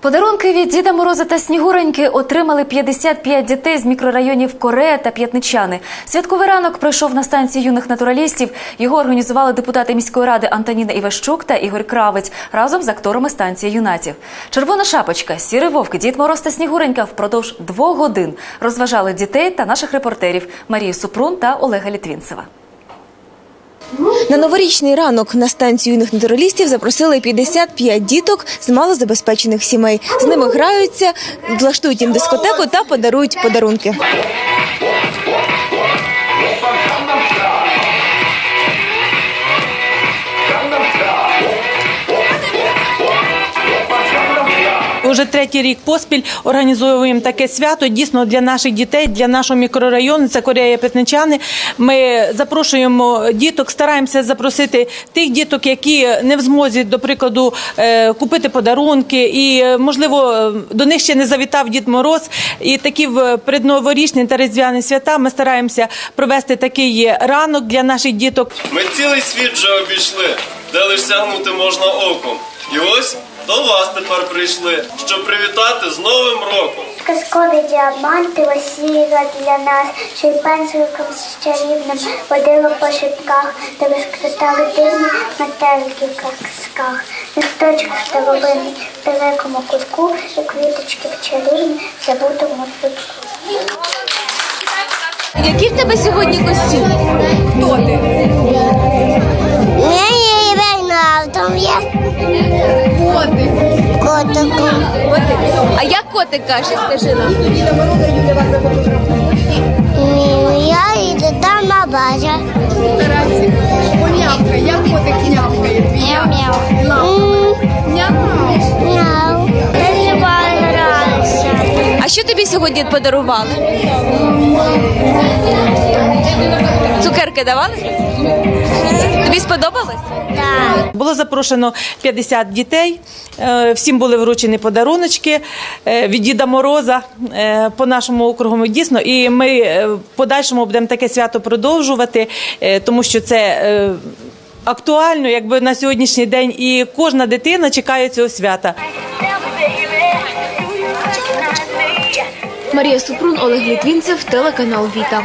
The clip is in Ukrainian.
Подарунки від Діда Мороза та Снігуреньки отримали 55 дітей з мікрорайонів Корея та П'ятничани. Святковий ранок пройшов на станції юних натуралістів. Його організували депутати міської ради Антоніна Іващук та Ігор Кравець разом з акторами станції юнатів. Червона шапочка, сірий вовк, Дід Мороз та Снігуренька впродовж двох годин розважали дітей та наших репортерів Марію Супрун та Олега Літвінцева. На новорічний ранок на станцію юних натуралістів запросили 55 діток з малозабезпечених сімей. З ними граються, влаштують їм дискотеку та подарують подарунки. Уже третій рік поспіль організовуємо таке свято. Дійсно для наших дітей, для нашого мікрорайону. Це Корея Петничани. Ми запрошуємо діток, стараємося запросити тих діток, які не в змозі, до прикладу, е, купити подарунки, і е, можливо до них ще не завітав Дід Мороз. І такі в предноворічні та різдвяні свята ми стараємося провести такий ранок для наших діток. Ми цілий світ вже обійшли, де лиш сягнути можна оком. І ось до вас тепер прийшли, щоб привітати з Новим роком. Казкові діаманти осіяла для нас, що й пензликом з чарівним водила по шипках, де розквітали дивні метелики в казках. Листочок старовинний в далекому кутку, і квіточки в чарівні забутому свитку. Який в тебе сьогодні костюм? Мені як котик каже, скажи нам? Я йду там на Нявка, що тобі сьогодні подарували? Цукерки давали? Тобі сподобалось? Так. Було запрошено 50 дітей. е, Всім були вручені подаруночки е, від Діда Мороза е, по нашому округу. Дійсно, і ми в подальшому будемо таке свято продовжувати, тому що це. Актуально, якби на сьогоднішній день, і кожна дитина чекає цього свята. Марія Супрун, Олег Літвінцев, телеканал Віта.